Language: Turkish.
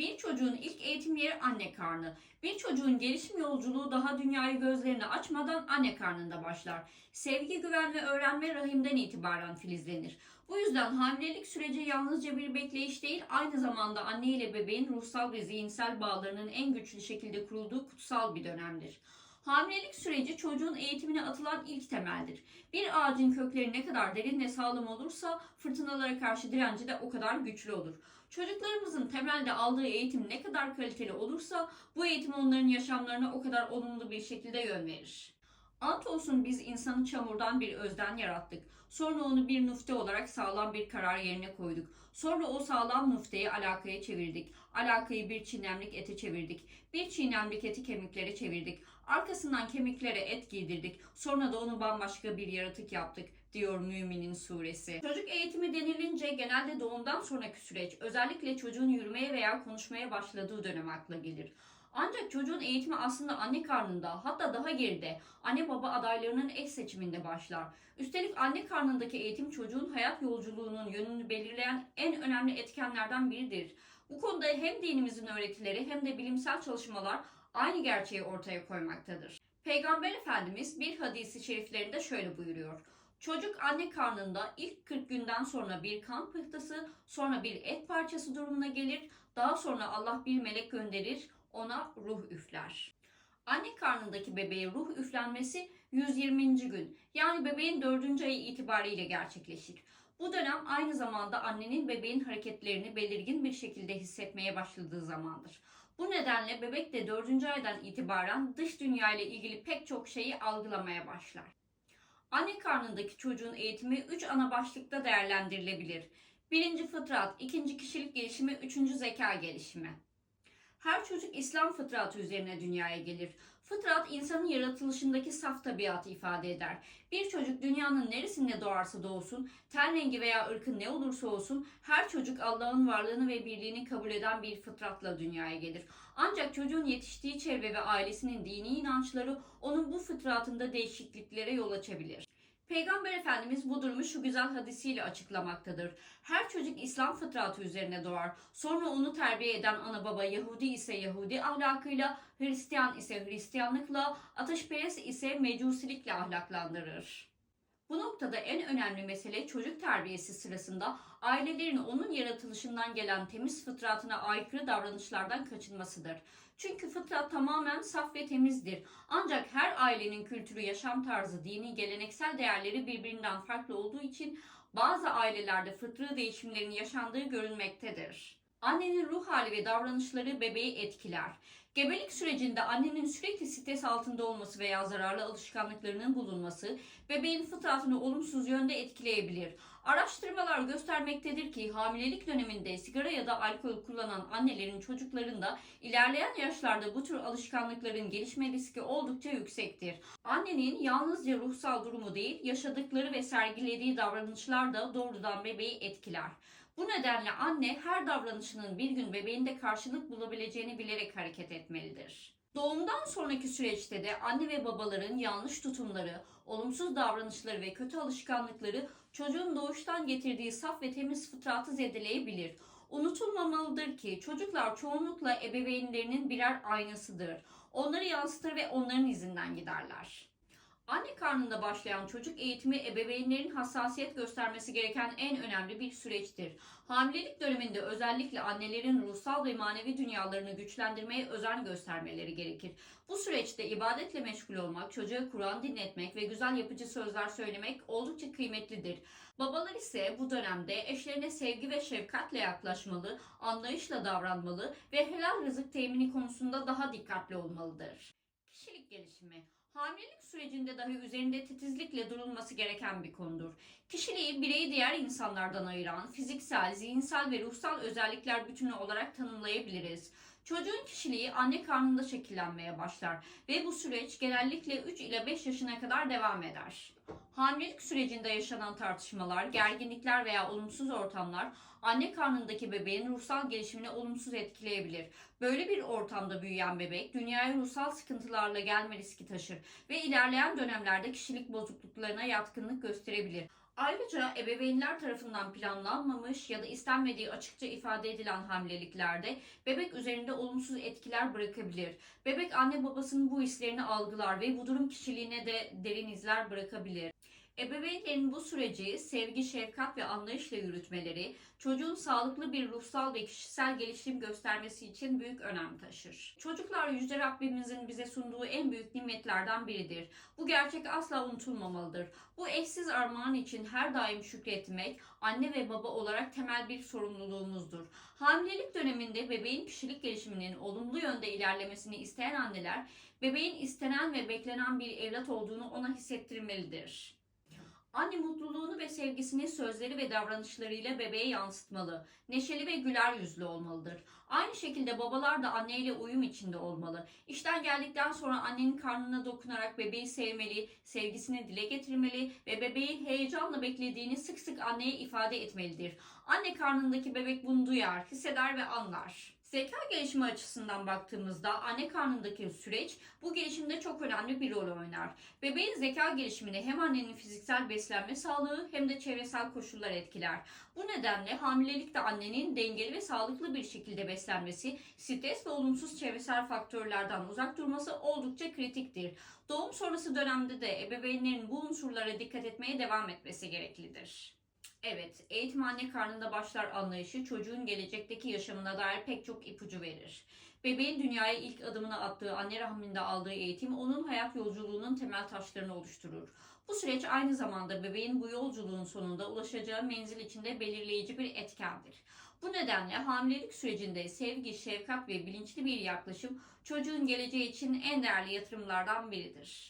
Bir çocuğun ilk eğitim yeri anne karnı. Bir çocuğun gelişim yolculuğu daha dünyayı gözlerini açmadan anne karnında başlar. Sevgi, güven ve öğrenme rahimden itibaren filizlenir. Bu yüzden hamilelik süreci yalnızca bir bekleyiş değil, aynı zamanda anne ile bebeğin ruhsal ve zihinsel bağlarının en güçlü şekilde kurulduğu kutsal bir dönemdir. Hamilelik süreci çocuğun eğitimine atılan ilk temeldir. Bir ağacın kökleri ne kadar derin ve sağlam olursa fırtınalara karşı direnci de o kadar güçlü olur. Çocuklarımızın temelde aldığı eğitim ne kadar kaliteli olursa bu eğitim onların yaşamlarına o kadar olumlu bir şekilde yön verir. Ant olsun biz insanı çamurdan bir özden yarattık. Sonra onu bir nufte olarak sağlam bir karar yerine koyduk. Sonra o sağlam nufteyi alakaya çevirdik. Alakayı bir çiğnemlik ete çevirdik. Bir çiğnemlik eti kemiklere çevirdik. Arkasından kemiklere et giydirdik. Sonra da onu bambaşka bir yaratık yaptık diyor Müminin suresi. Çocuk eğitimi denilince genelde doğumdan sonraki süreç özellikle çocuğun yürümeye veya konuşmaya başladığı dönem akla gelir. Ancak çocuğun eğitimi aslında anne karnında hatta daha geride anne baba adaylarının eş seçiminde başlar. Üstelik anne karnındaki eğitim çocuğun hayat yolculuğunun yönünü belirleyen en önemli etkenlerden biridir. Bu konuda hem dinimizin öğretileri hem de bilimsel çalışmalar aynı gerçeği ortaya koymaktadır. Peygamber Efendimiz bir hadisi şeriflerinde şöyle buyuruyor. Çocuk anne karnında ilk 40 günden sonra bir kan pıhtısı, sonra bir et parçası durumuna gelir, daha sonra Allah bir melek gönderir, ona ruh üfler. Anne karnındaki bebeğe ruh üflenmesi 120. gün yani bebeğin 4. ayı itibariyle gerçekleşir. Bu dönem aynı zamanda annenin bebeğin hareketlerini belirgin bir şekilde hissetmeye başladığı zamandır. Bu nedenle bebek de 4. aydan itibaren dış dünya ile ilgili pek çok şeyi algılamaya başlar. Anne karnındaki çocuğun eğitimi 3 ana başlıkta değerlendirilebilir. Birinci fıtrat, ikinci kişilik gelişimi, üçüncü zeka gelişimi. Her çocuk İslam fıtratı üzerine dünyaya gelir. Fıtrat insanın yaratılışındaki saf tabiatı ifade eder. Bir çocuk dünyanın neresinde doğarsa doğsun, ten rengi veya ırkı ne olursa olsun her çocuk Allah'ın varlığını ve birliğini kabul eden bir fıtratla dünyaya gelir. Ancak çocuğun yetiştiği çevre ve ailesinin dini inançları onun bu fıtratında değişikliklere yol açabilir. Peygamber Efendimiz bu durumu şu güzel hadisiyle açıklamaktadır. Her çocuk İslam fıtratı üzerine doğar. Sonra onu terbiye eden ana baba Yahudi ise Yahudi ahlakıyla, Hristiyan ise Hristiyanlıkla, ateşperest ise mecusilikle ahlaklandırır. Bu noktada en önemli mesele çocuk terbiyesi sırasında ailelerin onun yaratılışından gelen temiz fıtratına aykırı davranışlardan kaçınmasıdır. Çünkü fıtrat tamamen saf ve temizdir. Ancak her ailenin kültürü, yaşam tarzı, dini, geleneksel değerleri birbirinden farklı olduğu için bazı ailelerde fıtri değişimlerin yaşandığı görülmektedir. Annenin ruh hali ve davranışları bebeği etkiler. Gebelik sürecinde annenin sürekli stres altında olması veya zararlı alışkanlıklarının bulunması bebeğin fıtratını olumsuz yönde etkileyebilir. Araştırmalar göstermektedir ki hamilelik döneminde sigara ya da alkol kullanan annelerin çocuklarında ilerleyen yaşlarda bu tür alışkanlıkların gelişme riski oldukça yüksektir. Annenin yalnızca ruhsal durumu değil, yaşadıkları ve sergilediği davranışlar da doğrudan bebeği etkiler. Bu nedenle anne her davranışının bir gün bebeğinde karşılık bulabileceğini bilerek hareket etmelidir. Doğumdan sonraki süreçte de anne ve babaların yanlış tutumları, olumsuz davranışları ve kötü alışkanlıkları çocuğun doğuştan getirdiği saf ve temiz fıtratı zedeleyebilir. Unutulmamalıdır ki çocuklar çoğunlukla ebeveynlerinin birer aynasıdır. Onları yansıtır ve onların izinden giderler. Anne karnında başlayan çocuk eğitimi ebeveynlerin hassasiyet göstermesi gereken en önemli bir süreçtir. Hamilelik döneminde özellikle annelerin ruhsal ve manevi dünyalarını güçlendirmeye özen göstermeleri gerekir. Bu süreçte ibadetle meşgul olmak, çocuğa Kur'an dinletmek ve güzel yapıcı sözler söylemek oldukça kıymetlidir. Babalar ise bu dönemde eşlerine sevgi ve şefkatle yaklaşmalı, anlayışla davranmalı ve helal rızık temini konusunda daha dikkatli olmalıdır. Kişilik gelişimi Hamilelik sürecinde dahi üzerinde titizlikle durulması gereken bir konudur. Kişiliği bireyi diğer insanlardan ayıran fiziksel, zihinsel ve ruhsal özellikler bütünü olarak tanımlayabiliriz. Çocuğun kişiliği anne karnında şekillenmeye başlar ve bu süreç genellikle 3 ile 5 yaşına kadar devam eder. Hamilelik sürecinde yaşanan tartışmalar, gerginlikler veya olumsuz ortamlar anne karnındaki bebeğin ruhsal gelişimini olumsuz etkileyebilir. Böyle bir ortamda büyüyen bebek dünyaya ruhsal sıkıntılarla gelme riski taşır ve ilerleyen dönemlerde kişilik bozukluklarına yatkınlık gösterebilir. Ayrıca ebeveynler tarafından planlanmamış ya da istenmediği açıkça ifade edilen hamileliklerde bebek üzerinde olumsuz etkiler bırakabilir. Bebek anne babasının bu hislerini algılar ve bu durum kişiliğine de derin izler bırakabilir. Ebeveynlerin bu süreci sevgi, şefkat ve anlayışla yürütmeleri çocuğun sağlıklı bir ruhsal ve kişisel gelişim göstermesi için büyük önem taşır. Çocuklar Yüce Rabbimizin bize sunduğu en büyük nimetlerden biridir. Bu gerçek asla unutulmamalıdır. Bu eşsiz armağan için her daim şükretmek anne ve baba olarak temel bir sorumluluğumuzdur. Hamilelik döneminde bebeğin kişilik gelişiminin olumlu yönde ilerlemesini isteyen anneler, bebeğin istenen ve beklenen bir evlat olduğunu ona hissettirmelidir. Anne mutluluğunu ve sevgisini sözleri ve davranışlarıyla bebeğe yansıtmalı. Neşeli ve güler yüzlü olmalıdır. Aynı şekilde babalar da anneyle uyum içinde olmalı. İşten geldikten sonra annenin karnına dokunarak bebeği sevmeli, sevgisini dile getirmeli ve bebeğin heyecanla beklediğini sık sık anneye ifade etmelidir. Anne karnındaki bebek bunu duyar, hisseder ve anlar. Zeka gelişimi açısından baktığımızda anne karnındaki süreç bu gelişimde çok önemli bir rol oynar. Bebeğin zeka gelişimini hem annenin fiziksel beslenme sağlığı hem de çevresel koşullar etkiler. Bu nedenle hamilelikte annenin dengeli ve sağlıklı bir şekilde beslenmesi, stres ve olumsuz çevresel faktörlerden uzak durması oldukça kritiktir. Doğum sonrası dönemde de ebeveynlerin bu unsurlara dikkat etmeye devam etmesi gereklidir. Evet, eğitim anne karnında başlar anlayışı çocuğun gelecekteki yaşamına dair pek çok ipucu verir. Bebeğin dünyaya ilk adımını attığı anne rahminde aldığı eğitim onun hayat yolculuğunun temel taşlarını oluşturur. Bu süreç aynı zamanda bebeğin bu yolculuğun sonunda ulaşacağı menzil içinde belirleyici bir etkendir. Bu nedenle hamilelik sürecinde sevgi, şefkat ve bilinçli bir yaklaşım çocuğun geleceği için en değerli yatırımlardan biridir.